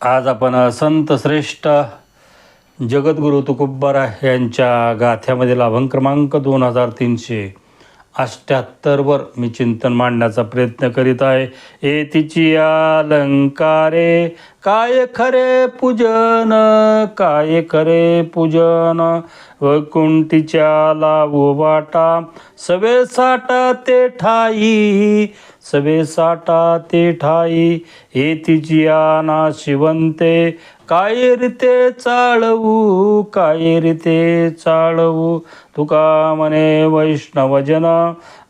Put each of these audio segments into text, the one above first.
आज आपण संत श्रेष्ठ जगद्गुरु तुकुब्बरा यांच्या गाथ्यामधील लाभंग क्रमांक दोन हजार तीनशे अष्ट्याहत्तरवर मी चिंतन मांडण्याचा प्रयत्न करीत आहे. ए तिची अलंकारे काय खरे पूजन काय खरे पूजन? वैकुंठीच्या लावू वाटा सवे साठा ते ठाई सवे साठा ते ठाई. हे तिची आना शिवंते काय रीते चाळवू काय रीते चाळवू? तुका म्हणे वैष्णवजन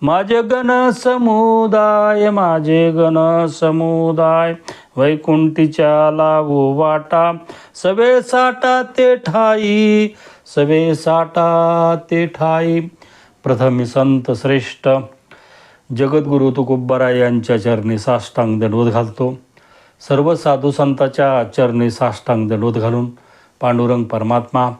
माझे गण समुदाय माझे गण समुदाय वैकुंठीच्या लावू वाटा सवे साठा ते ठाई सवे साठा ते ठाई. प्रथम संत श्रेष्ठ जगद्गुरु तुकोब्बरा यांच्या चरणी साष्टांग दंडवत घालतो. सर्व साधू संताच्या चरणी साष्टांग दंडवत घालून पांडुरंग परमात्मा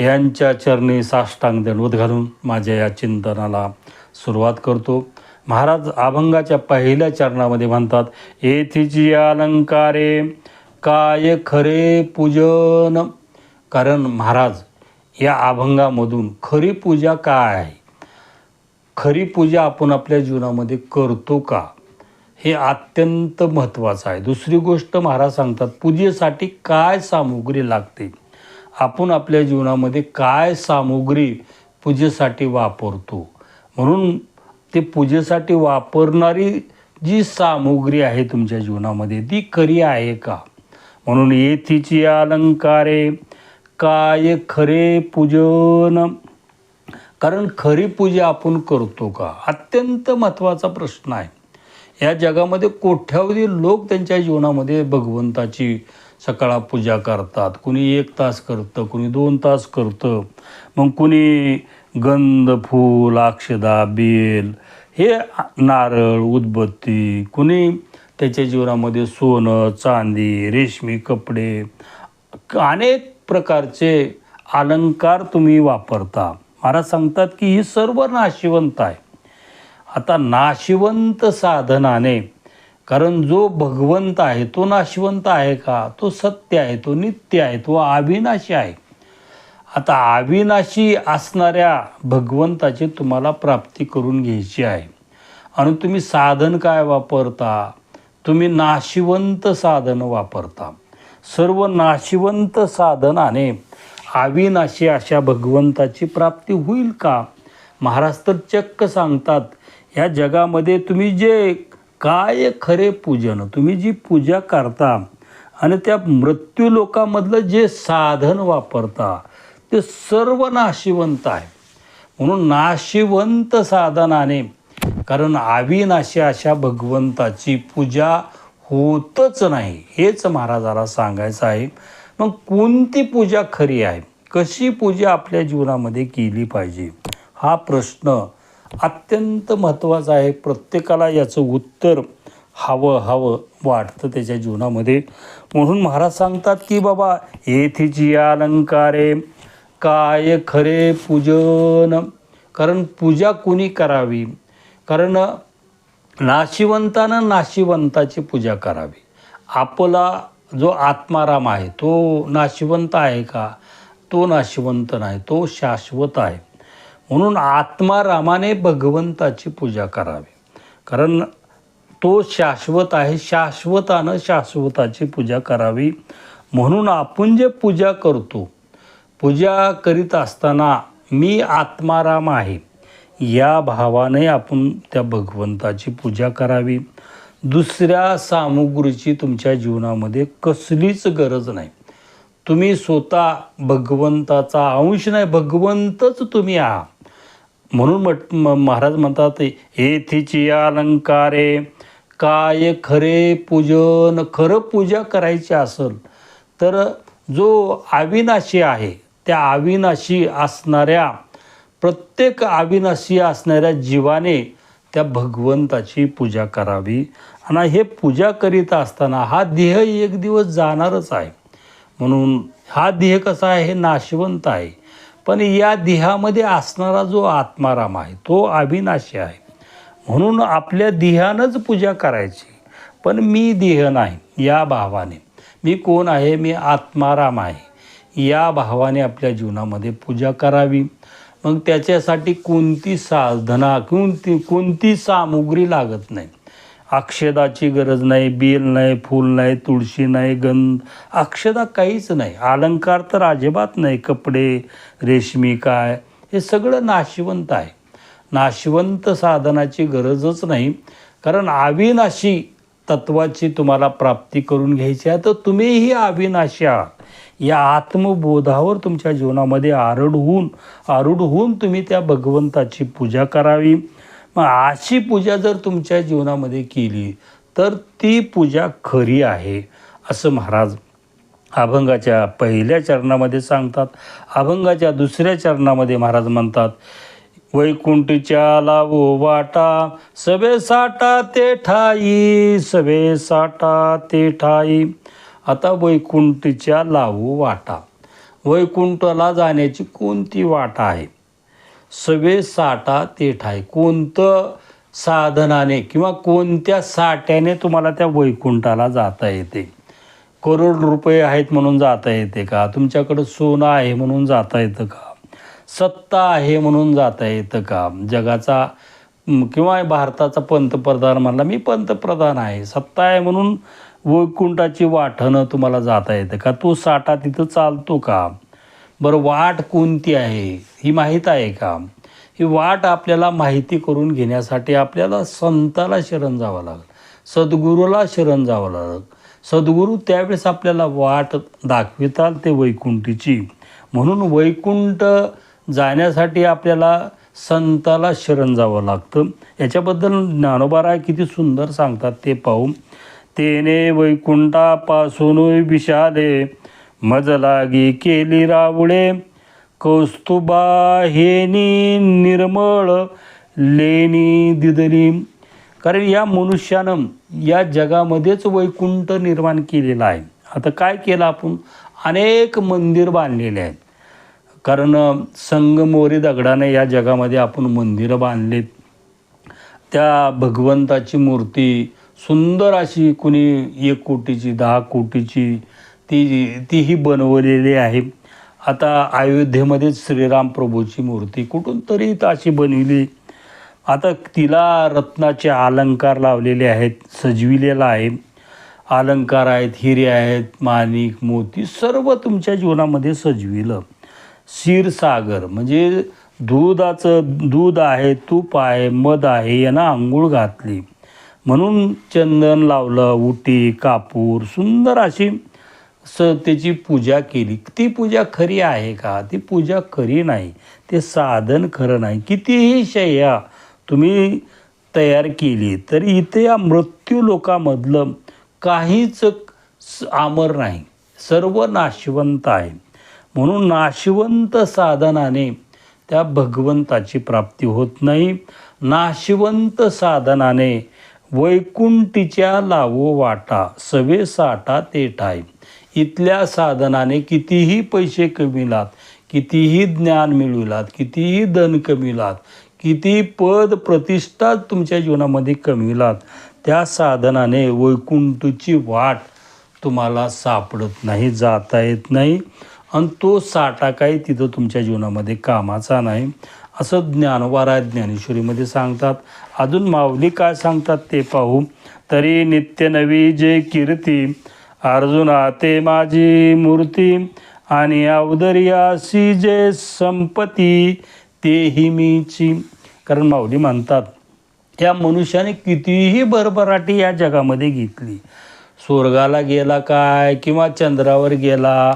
यांच्या चरणी साष्टांग दंडवत घालून माझ्या या चिंतनाला सुरुवात करतो. महाराज अभंगाच्या पहिल्या चरणामध्ये म्हणतात येथीची अलंकारे काय खरे पूजन? कारण महाराज या अभंगामधून खरी पूजा काय आहे? खरी पूजा आपण आपल्या जीवनामध्ये करतो का? हे अत्यंत महत्त्वाचं आहे. दुसरी गोष्ट महाराज सांगतात पूजेसाठी काय सामुग्री लागते? आपण आपल्या जीवनामध्ये काय सामुग्री पूजेसाठी वापरतो? म्हणून ते पूजेसाठी वापरणारी जी सामुग्री आहे तुमच्या जीवनामध्ये ती खरी आहे का? म्हणून येथीची अलंकारे काय खरे पूजन? कारण खरी पूजा आपण करतो का? अत्यंत महत्त्वाचा प्रश्न आहे. या जगामध्ये कोट्यावधी लोक त्यांच्या जीवनामध्ये भगवंताची सकाळ पूजा करतात. कुणी एक तास करतं कुणी दोन तास करतं. मग कुणी गंध फूल अक्षदा बेल हे नारळ उदबत्ती कुणी त्याच्या जीवनामध्ये सोनं चांदी रेशमी कपडे अनेक प्रकारचे अलंकार तुम्ही वापरता. महाराज सांगतात की ही सर्व नाशिवंत आहे. आता नाशिवंत साधनाने कारण जो भगवंत आहे तो नाशिवंत आहे का? तो सत्य आहे तो नित्य आहे तो अविनाशी आहे. आता अविनाशी असणाऱ्या भगवंताची तुम्हाला प्राप्ती करून घ्यायची आहे. आणि तुम्ही साधन काय वापरता? तुम्ही नाशिवंत साधन वापरता. सर्व नाशिवंत साधनाने अविनाशी अशा भगवंताची प्राप्ती होईल का? महाराज तर चक्क सांगतात ह्या जगामध्ये तुम्ही जे काय खरे पूजन? तुम्ही जी पूजा करता आणि त्या मृत्यू लोकामधलं जे साधन वापरता ते सर्व नाशिवंत आहे. म्हणून नाशिवंत साधनाने कारण अविनाशी अशा भगवंताची पूजा होतच नाही हेच महाराजाला सांगायचं आहे. मग कोणती पूजा खरी आहे? कशी पूजा आपल्या जीवनामध्ये केली पाहिजे? हा प्रश्न अत्यंत महत्त्वाचा आहे. प्रत्येकाला याचं उत्तर हवं हवं वाटतं त्याच्या जीवनामध्ये. म्हणून महाराज सांगतात की बाबा येथेची अलंकारे काय खरे पूजन? कारण पूजा कुणी करावी? कारण नाशिवंतानं नाशिवंताची पूजा करावी. आपला जो आत्माराम आहे तो नाशिवंत आहे का? तो नाशिवंत नाही तो शाश्वत आहे. म्हणून आत्मारामाने भगवंताची पूजा करावी. कारण तो शाश्वत आहे शाश्वतानं शाश्वताची पूजा करावी. म्हणून आपण जे पूजा करतो पूजा करीत असताना मी आत्माराम आहे या भावाने आपण त्या भगवंताची पूजा करावी. दुसऱ्या सामुग्रीची तुमच्या जीवनामध्ये कसलीच गरज नाही. तुम्ही स्वतः भगवंताचा अंश नाही भगवंतच तुम्ही आहात. म्हणून मट म- महाराज म्हणतात येथीची अलंकारे काय खरे पूजन खरं पूजा करायची असेल तर जो अविनाशी आहे त्या अविनाशी असणाऱ्या प्रत्येक अविनाशी असणाऱ्या जीवाने त्या भगवंताची पूजा करावी. आणि हे पूजा करीत असताना हा देह एक दिवस जाणारच आहे. म्हणून हा देह कसा आहे? हे नाशवंत आहे. पण या देहामध्ये असणारा जो आत्माराम आहे तो अविनाशी आहे. म्हणून आपल्या देहानंच पूजा करायची. पण मी देह नाही या भावाने. मी कोण आहे? मी आत्माराम आहे. या भावाने आपल्या जीवनामध्ये पूजा करावी. मग त्याच्यासाठी कोणती साधना कोणती कोणती सामुग्री लागत नाही. अक्षदाची गरज नाही बेल नाही फूल नाही तुळशी नाही गंध. अक्षदा काहीच नाही. अलंकार तर अजिबात नाही. कपडे रेशमी काय? हे सगळं नाशिवंत आहे. नाशिवंत साधनाची गरजच नाही. कारण अविनाशी तत्वाची तुम्हाला प्राप्ती करून घ्यायची आहे. तर तुम्हीही अविनाशी आहात. या आत्मबोधावर तुमच्या जीवनामध्ये आरूढ होऊन आरूढ होऊन तुम्ही त्या भगवंताची पूजा करावी. मग अशी पूजा जर तुमच्या जीवनामध्ये केली तर ती पूजा खरी आहे असं महाराज अभंगाच्या पहिल्या चरणामध्ये सांगतात. अभंगाच्या दुसऱ्या चरणामध्ये महाराज म्हणतात वैकुंठच्या लावो वाटा सभे साठा ते ठाई सभे साठा ते ठाई. आता वैकुंठच्या लावो वाटा. वैकुंठला जाण्याची कोणती वाटा आहे? सवे साठा ते आहे. कोणतं साधनाने किंवा कोणत्या साठ्याने तुम्हाला त्या वैकुंठाला जाता येते? करोड रुपये आहेत म्हणून जाता येते का? तुमच्याकडं सोनं आहे म्हणून जाता येतं का? सत्ता आहे म्हणून जाता येतं का? जगाचा किंवा भारताचा पंतप्रधान म्हणला मी पंतप्रधान आहे. सत्ता आहे म्हणून वैकुंठाची वाटणं तुम्हाला जाता येतं का? तो साठा तिथं चालतो का? बरं वाट कोणती आहे? ही माहीत आहे का? ही वाट आपल्याला माहिती करून घेण्यासाठी आपल्याला संताला शरण जावं लागलं. सद्गुरूला शरण जावं लागलं. सद्गुरू त्यावेळेस आपल्याला वाट दाखवितात ते वैकुंठीची. म्हणून वैकुंठ जाण्यासाठी आपल्याला संताला शरण जावं लागतं. याच्याबद्दल ज्ञानोबाराय किती सुंदर सांगतात ते पाहू. तेने वैकुंठापासून विशाले मज लागी केली रावळे. कौस्तुबा हेनी निर्मळ लेणी दिदली. कारण या मनुष्यानं या जगामध्येच वैकुंठ निर्माण केलेलं आहे. आता काय केलं आपण? अनेक मंदिर बांधलेले आहेत. कारण संगमोरी दगडाने या जगामध्ये आपण मंदिरं बांधलीत. त्या भगवंताची मूर्ती सुंदर अशी कुणी एक कोटीची दहा कोटीची ती तीही बनवलेली आहे. आता अयोध्येमध्येच श्रीराम प्रभूची मूर्ती कुठून तरी अशी बनविली. आता तिला रत्नाचे अलंकार लावलेले आहेत सजविलेला आहे. अलंकार आहेत हिरे आहेत माणिक मोती सर्व तुमच्या जीवनामध्ये सजविलं. क्षीरसागर म्हणजे दुधाचं दूध आहे तूप आहे मध आहे यांना आंघोळ घातली. म्हणून चंदन लावलं उटी कापूर सुंदर अशी स त्याची पूजा केली. ती पूजा खरी आहे का? ती पूजा खरी नाही. ते साधन खरं नाही. कितीही शय्या तुम्ही तयार केली तरी इथे या मृत्यू लोकामधलं काहीच आमर अमर नाही. सर्व नाशवंत आहे. म्हणून नाशवंत साधनाने त्या भगवंताची प्राप्ती होत नाही. नाशवंत साधनाने वैकुंठीच्या लावो वाटा सवे साठा ते ठाई. इथल्या साधनाने कितीही पैसे कमिलात कितीही ज्ञान मिळविलात कितीही धन कमिलात किती पद प्रतिष्ठा तुमच्या जीवनामध्ये कमिलात त्या साधनाने वैकुंठची वाट तुम्हाला सापडत नाही जाता येत नाही. आणि तो साठा काही तिथं तुमच्या जीवनामध्ये कामाचा नाही. असं ज्ञानवारा ज्ञानेश्वरीमध्ये सांगतात. अजून माऊली काय सांगतात ते पाहू. तरी नित्य नवी जे कीर्ती अर्जुना ते माझी मूर्ती आणि अवदर्यासी जे संपती तेही मीची. कारण माऊली म्हणतात या मनुष्याने कितीही भरभराटी या जगामध्ये घेतली. स्वर्गाला गेला काय किंवा चंद्रावर गेला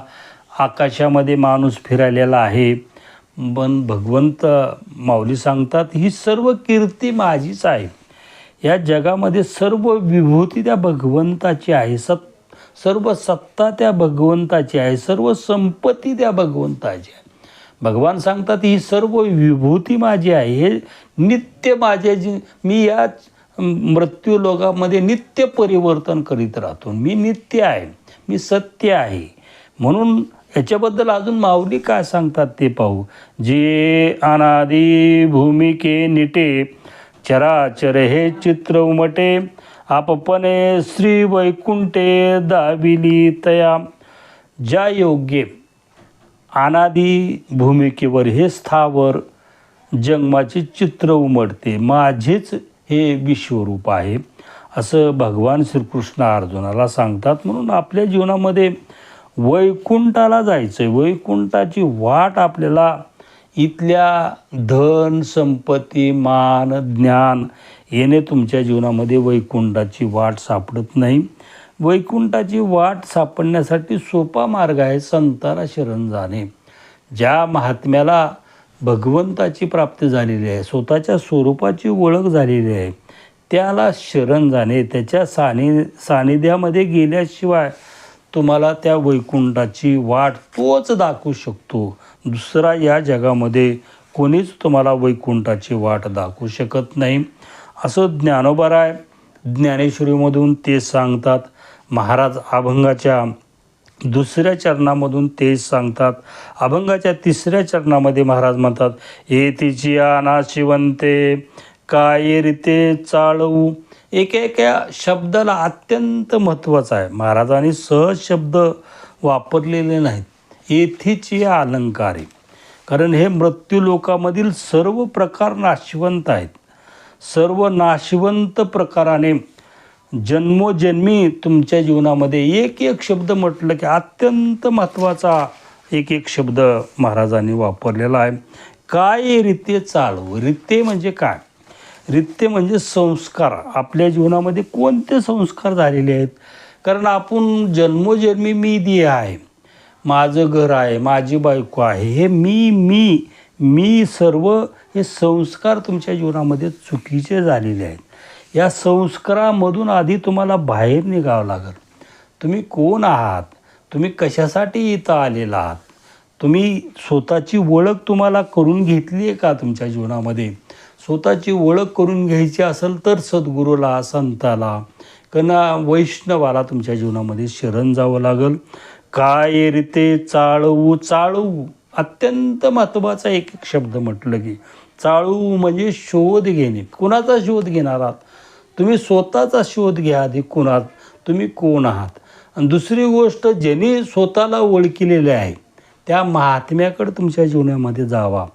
आकाशामध्ये माणूस फिरायलेला आहे. पण भगवंत माऊली सांगतात ही सर्व कीर्ती माझीच आहे. या जगामध्ये सर्व विभूती त्या भगवंताची आहे. सत सर्व सत्ता त्या भगवंताची आहे सर्व संपत्ती त्या भगवंताची आहे. भगवान सांगतात ही सर्व विभूती माझी आहे हे नित्य माझे जी मी या मृत्यू लोकामध्ये नित्य परिवर्तन करीत राहतो. मी नित्य आहे मी सत्य आहे. म्हणून याच्याबद्दल अजून माऊली काय सांगतात ते पाहू. जे अनादी भूमिके निटे चराचर हे चित्र उमटे आपपणे श्री वैकुंठे दाविली तया. ज्या योग्ये अनादी भूमिकेवर हे स्थावर जन्माचे चित्र उमटते माझेच हे विश्वरूप आहे. असं भगवान श्रीकृष्ण अर्जुनाला सांगतात. म्हणून आपल्या जीवनामध्ये वैकुंठाला जायचं आहे वैकुंठाची वाट आपल्याला इथल्या धन संपत्ती मान ज्ञान येणे तुमच्या जीवनामध्ये वैकुंठाची वाट सापडत नाही. वैकुंठाची वाट सापडण्यासाठी सोपा मार्ग आहे संताला शरण जाणे. ज्या महात्म्याला भगवंताची प्राप्ती झालेली आहे स्वतःच्या स्वरूपाची ओळख झालेली आहे त्याला शरण जाणे. त्याच्या सानि सानिध्यामध्ये गेल्याशिवाय तुम्हाला त्या वैकुंठाची वाट तोच दाखवू शकतो. दुसरा या जगामध्ये कोणीच तुम्हाला वैकुंठाची वाट दाखवू शकत नाही. असं ज्ञानोबराय ज्ञानेश्वरीमधून ते सांगतात. महाराज अभंगाच्या दुसऱ्या चरणामधून ते सांगतात. अभंगाच्या तिसऱ्या चरणामध्ये महाराज म्हणतात हे तिची अनाशिवंते काय रीते चाळवू. एका एका शब्दाला अत्यंत महत्त्वाचं आहे. महाराजांनी सहज शब्द वापरलेले नाहीत. येथीची अलंकार. आहे कारण हे मृत्यू लोकामधील सर्व प्रकार नाशिवंत आहेत. सर्व नाशिवंत प्रकाराने जन्मोजन्मी तुमच्या जीवनामध्ये एक एक शब्द म्हटलं की अत्यंत महत्त्वाचा एक एक शब्द महाराजांनी वापरलेला आहे. काय रीते चालव? रीते म्हणजे काय? रीते म्हणजे संस्कार. आपल्या जीवनामध्ये कोणते संस्कार झालेले आहेत? कारण आपण जन्मोजन्मी मी देह आहे. माझं घर आहे माझी बायको आहे हे मी मी मी सर्व हे संस्कार तुमच्या जीवनामध्ये चुकीचे झालेले आहेत. या संस्कारामधून आधी तुम्हाला बाहेर निघावं लागेल. तुम्ही कोण आहात? तुम्ही कशासाठी इथं आलेला आहात? तुम्ही स्वतःची ओळख तुम्हाला करून घेतली आहे का तुमच्या जीवनामध्ये? स्वतःची ओळख करून घ्यायची असेल तर सद्गुरूला संताला कना वैष्णवाला तुमच्या जीवनामध्ये शरण जावं लागेल. काय रीते चाळवू चाळवू. अत्यंत महत्त्वाचा एक एक शब्द म्हटलं की चाळू म्हणजे शोध घेणे. कुणाचा शोध घेणार आहात? तुम्ही स्वतःचा शोध घ्या आधी. कुणात? तुम्ही कोण आहात? आणि दुसरी गोष्ट ज्यांनी स्वतःला ओळखलेले आहे त्या महात्म्याकडे तुमच्या जीवनामध्ये जावा.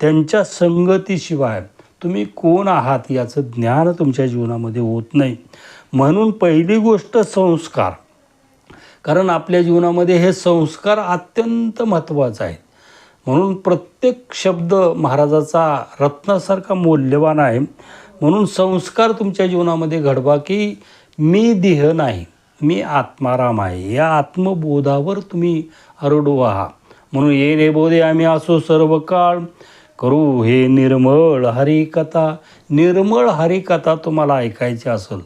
त्यांच्या संगतीशिवाय तुम्ही कोण आहात याचं ज्ञान तुमच्या जीवनामध्ये होत नाही. म्हणून पहिली गोष्ट संस्कार. कारण आपल्या जीवनामध्ये हे संस्कार अत्यंत महत्त्वाचं आहेत. म्हणून प्रत्येक शब्द महाराजाचा रत्नासारखा मौल्यवान आहे. म्हणून संस्कार तुमच्या जीवनामध्ये घडवा की मी देह नाही मी आत्माराम आहे. या आत्मबोधावर तुम्ही आरूढ व्हा. म्हणून ये बोधे आम्ही असो सर्व काळ. करू हे निर्मळ हरिकथा. निर्मळ हरिकथा तुम्हाला ऐकायची असेल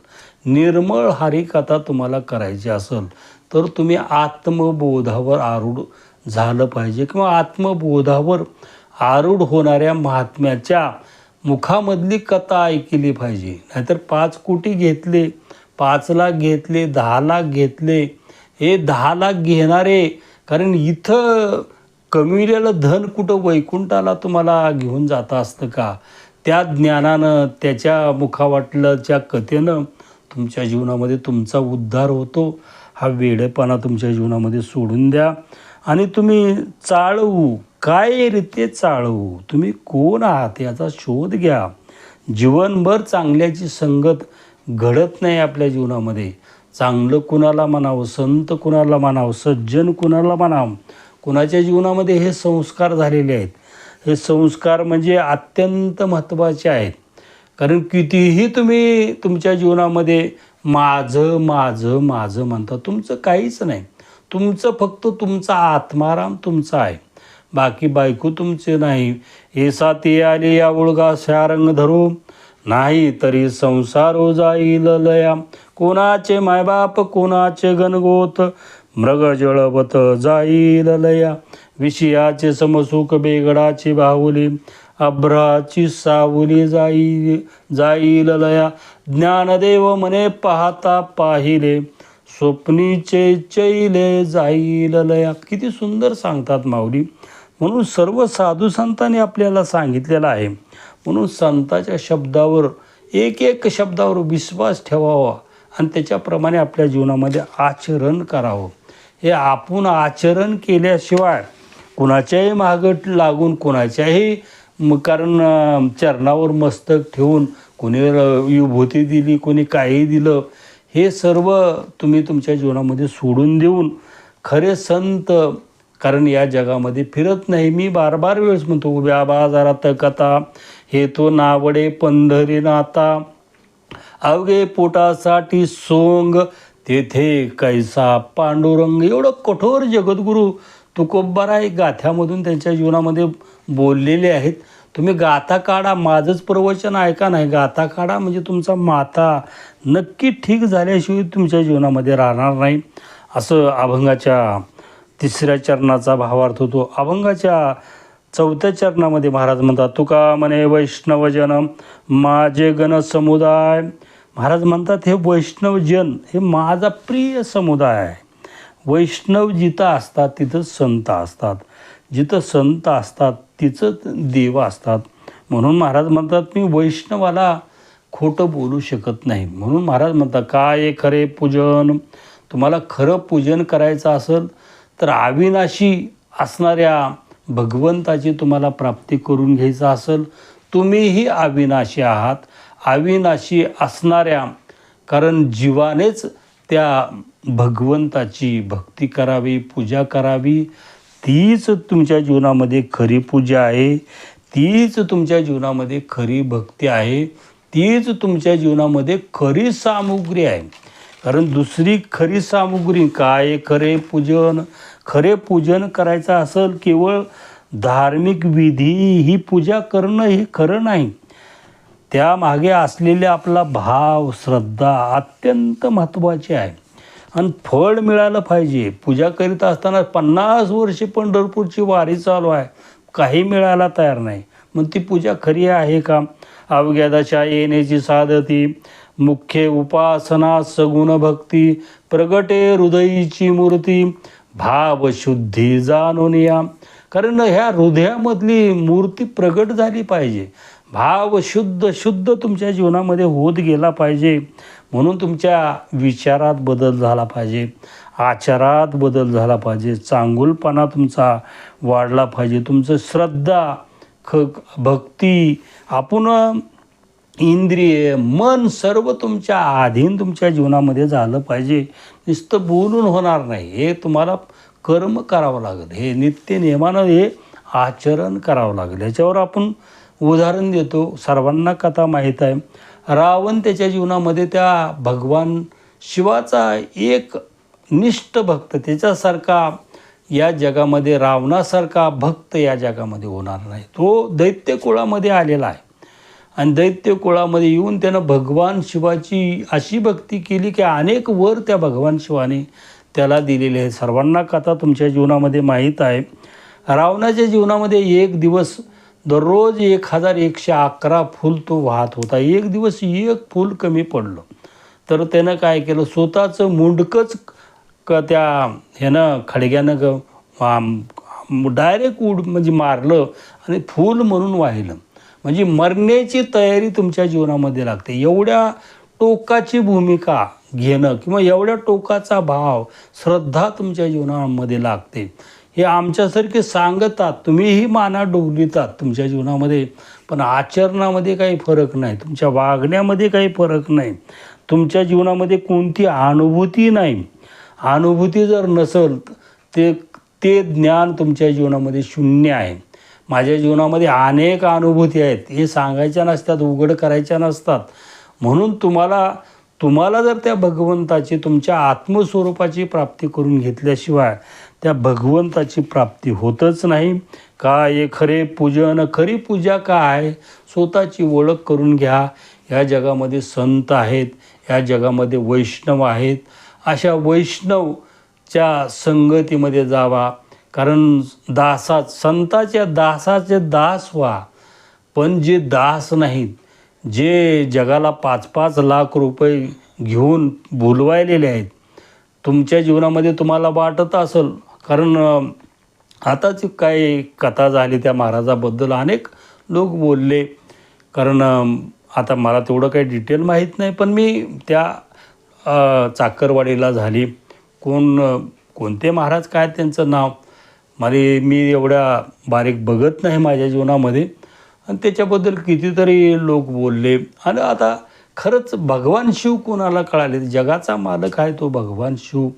निर्मळ हरिकथा तुम्हाला करायची असेल तर तुम्ही आत्मबोधावर आरूढ झालं पाहिजे किंवा आत्मबोधावर आरूढ होणाऱ्या महात्म्याच्या मुखामधली कथा ऐकली पाहिजे. नाहीतर पाच कोटी घेतले पाच लाख घेतले दहा लाख घेतले हे दहा लाख घेणारे कारण इथं कमिलेलं धन कुठं वैकुंठाला तुम्हाला घेऊन जाता असतं का? त्या ज्ञानानं त्याच्या मुखावाटल्याच्या कथेनं तुमच्या जीवनामध्ये तुमचा उद्धार होतो. हा वेडेपणा तुमच्या जीवनामध्ये सोडून द्या. आणि तुम्ही चाळवू. काय रीते चाळवू? तुम्ही कोण आहात याचा शोध घ्या. जीवनभर चांगल्याची संगत घडत नाही आपल्या जीवनामध्ये. चांगलं कुणाला म्हणावं संत कुणाला म्हणावं सज्जन कुणाला म्हणावं? कुणाच्या जीवनामध्ये हे संस्कार झालेले आहेत? हे संस्कार म्हणजे अत्यंत महत्त्वाचे आहेत. कारण कितीही तुम्ही तुमच्या जीवनामध्ये माझं माझं माझं म्हणता तुमचं काहीच नाही. तुमचं फक्त तुमचा आत्माराम तुमचा आहे. बाकी बायको तुमचे नाही. हे साथी आले या उळगा शारंग धरू. नाही तरी संसार जाईल लया. कोणाचे मायबाप कोणाचे गणगोत मृग जळवत जाईल लया. विषयाचे समसुख बेगडाची बाहुली. अभ्राची सावली जाई जाईल लया. ज्ञानदेव मने पाहता पाहिले. स्वप्नीचे चैले जाईल लया. किती सुंदर सांगतात माऊली. म्हणून सर्व साधू संतांनी आपल्याला सांगितलेलं आहे. म्हणून संताच्या शब्दावर एक एक शब्दावर विश्वास ठेवावा आणि त्याच्याप्रमाणे आपल्या जीवनामध्ये आचरण करावं. हे आपण आचरण केल्याशिवाय कुणाच्याही मागट लागून कुणाच्याही कारण चरणावर मस्तक ठेवून कोणी र- विभूती दिली कोणी काही दिलं हे सर्व तुम्ही तुमच्या जीवनामध्ये सोडून देऊन खरे संत कारण या जगामध्ये फिरत नाही. मी बार बार वेळेस म्हणतो उभ्या बाजारात कथा हे तो नावडे पंधरी नाता अवघे पोटासाठी सोंग तेथे कैसा पांडुरंग. एवढं कठोर जगद्गुरू तुकोबाराय गाथ्यामधून त्यांच्या जीवनामध्ये बोललेले आहेत. तुम्ही गाथा काढा माझंच प्रवचन ऐका नाही. गाथा काढा म्हणजे तुमचा माता नक्की ठीक झाल्याशिवाय तुमच्या जीवनामध्ये राहणार नाही. असं अभंगाच्या तिसऱ्या चरणाचा भावार्थ होतो. अभंगाच्या चौथ्या चरणामध्ये महाराज म्हणतात तुका म्हणे वैष्णवजन माझे गण समुदाय. महाराज म्हणतात हे वैष्णवजन हे माझा प्रिय समुदाय आहे. वैष्णव जिथं असतात तिथं संत असतात. जिथं संत असतात तिचं देव असतात. म्हणून महाराज म्हणतात मी वैष्णवाला खोटं बोलू शकत नाही. म्हणून महाराज म्हणतात काय खरे पूजन? तुम्हाला खरं पूजन करायचं असेल तर अविनाशी असणाऱ्या भगवंताची तुम्हाला प्राप्ती करून घ्यायचं असेल. तुम्हीही अविनाशी आहात. अविनाशी असणाऱ्या कारण जीवानेच त्या भगवंताची भक्ती करावी पूजा करावी. तीच तुमच्या जीवनामध्ये खरी पूजा आहे तीच तुमच्या जीवनामध्ये खरी भक्ती आहे तीच तुमच्या जीवनामध्ये खरी सामुग्री आहे. कारण दुसरी खरी सामुग्री काय खरे पूजन खरे पूजन करायचं असेल केवळ धार्मिक विधी ही पूजा करणं हे खरं नाही. त्यामागे असलेले आपला भाव श्रद्धा अत्यंत महत्त्वाची आहे. आणि फळ मिळालं पाहिजे. पूजा करीत असताना पन्नास वर्षे पंढरपूरची वारी चालू आहे. काही मिळायला तयार नाही. मग ती पूजा खरी आहे का? अवघ्यादाच्या येण्याची साधती. मुख्य उपासना सगुण भक्ती. प्रगटे हृदयीची मूर्ती. भावशुद्धी जाणून या. कारण ह्या हृदयामधली मूर्ती प्रगट झाली पाहिजे. भाव शुद्ध शुद्ध तुमच्या जीवनामध्ये होत गेला पाहिजे. म्हणून तुमच्या विचारात बदल झाला पाहिजे आचारात बदल झाला पाहिजे चांगुलपणा तुमचा वाढला पाहिजे तुमचं श्रद्धा ख भक्ती आपण इंद्रिय मन सर्व तुमच्या अधीन तुमच्या जीवनामध्ये झालं पाहिजे. नुसतं बोलून होणार नाही. हे तुम्हाला कर्म करावं लागेल. हे नित्य नियमानं हे आचरण करावं लागेल. याच्यावर आपण उदाहरण देतो. सर्वांना कथा माहीत आहे. रावण त्याच्या जीवनामध्ये त्या भगवान शिवाचा एक निष्ठ भक्त त्याच्यासारखा या जगामध्ये रावणासारखा भक्त या जगामध्ये होणार नाही. तो दैत्य कुळामध्ये आलेला आहे. आणि दैत्य कुळामध्ये येऊन त्यानं भगवान शिवाची अशी भक्ती केली की अनेक वर त्या भगवान शिवाने त्याला दिलेले आहे सर्वांना कथा तुमच्या जीवनामध्ये माहीत आहे. रावणाच्या जीवनामध्ये एक दिवस दररोज एक हजार एकशे अकरा फूल तो वाहत होता. एक दिवस एक फूल कमी पडलं. तर त्यानं काय केलं? स्वतःचं मुंडकंच क त्या ह्यानं खडग्यानं ग डायरेक्ट उड म्हणजे मारलं आणि फूल म्हणून वाहिलं. म्हणजे मरण्याची तयारी तुमच्या जीवनामध्ये लागते. एवढ्या टोकाची भूमिका घेणं किंवा एवढ्या टोकाचा भाव श्रद्धा तुमच्या जीवनामध्ये लागते. हे आमच्यासारखे सांगतात तुम्हीही माना डोगलितात तुमच्या जीवनामध्ये पण आचरणामध्ये काही फरक नाही तुमच्या वागण्यामध्ये काही फरक नाही तुमच्या जीवनामध्ये कोणती अनुभूती नाही. अनुभूती जर नसेल ते ते ज्ञान तुमच्या जीवनामध्ये शून्य आहे. माझ्या जीवनामध्ये अनेक अनुभूती आहेत हे सांगायच्या नसतात उघड करायच्या नसतात. म्हणून तुम्हाला तुम्हाला जर त्या भगवंताची तुमच्या आत्मस्वरूपाची प्राप्ती करून घेतल्याशिवाय त्या भगवंताची प्राप्ती होतच नाही. का खरे पूजन? खरी पूजा काय? स्वतःची ओळख करून घ्या. या जगामध्ये संत आहेत या जगामध्ये वैष्णव आहेत. अशा वैष्णवच्या संगतीमध्ये जावा. कारण दासात संताच्या दासाचे दास व्हा. पण जे दास नाहीत जे जगाला पाच पाच लाख रुपये घेऊन बोलवायलेले आहेत तुमच्या जीवनामध्ये तुम्हाला वाटत असेल कारण आताची आताच कथा झाली त्या महाराजाबद्दल अनेक लोक बोलले. कारण आता मला तेवढं काही डिटेल माहीत नाही पण मी त्या चाकरवाडीला झाली. कोण कोणते महाराज काय त्यांचं नाव? मला मी एवढ्या बारीक बघत नाही माझ्या जीवनामध्ये. आणि त्याच्याबद्दल कितीतरी लोक बोलले. आणि आता खरंच भगवान शिव कोणाला कळाले? जगाचा मालक आहे तो भगवान शिव.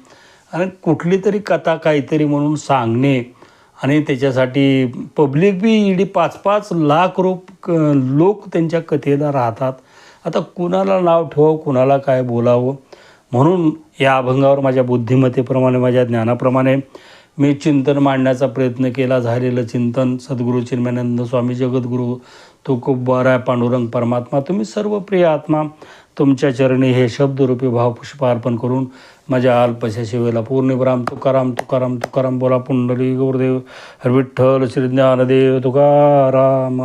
आणि कुठली तरी कथा काहीतरी म्हणून सांगणे आणि त्याच्यासाठी पब्लिक बी इडी पाच पाच लाख रुप क- लोक त्यांच्या कथेला राहतात. आता कुणाला नाव ठेवावं कुणाला काय बोलावं? म्हणून या अभंगावर माझ्या बुद्धिमत्तेप्रमाणे माझ्या ज्ञानाप्रमाणे मी चिंतन मांडण्याचा प्रयत्न केला. झालेलं चिंतन सद्गुरू चिन्मयानंद स्वामी जगद्गुरू तो खूप बरा आहे पांडुरंग परमात्मा तुम्ही सर्व प्रिय आत्मा तुमच्या चरणी हे शब्दरूपी भावपुष्प अर्पण करून माझ्या अल्पशा शिवेला पूर्णिब्राम तुकाराम तुकाराम तुकाराम बोला पुंडली गुरुदेव विठ्ठल श्री ज्ञानदेव तुकाराम.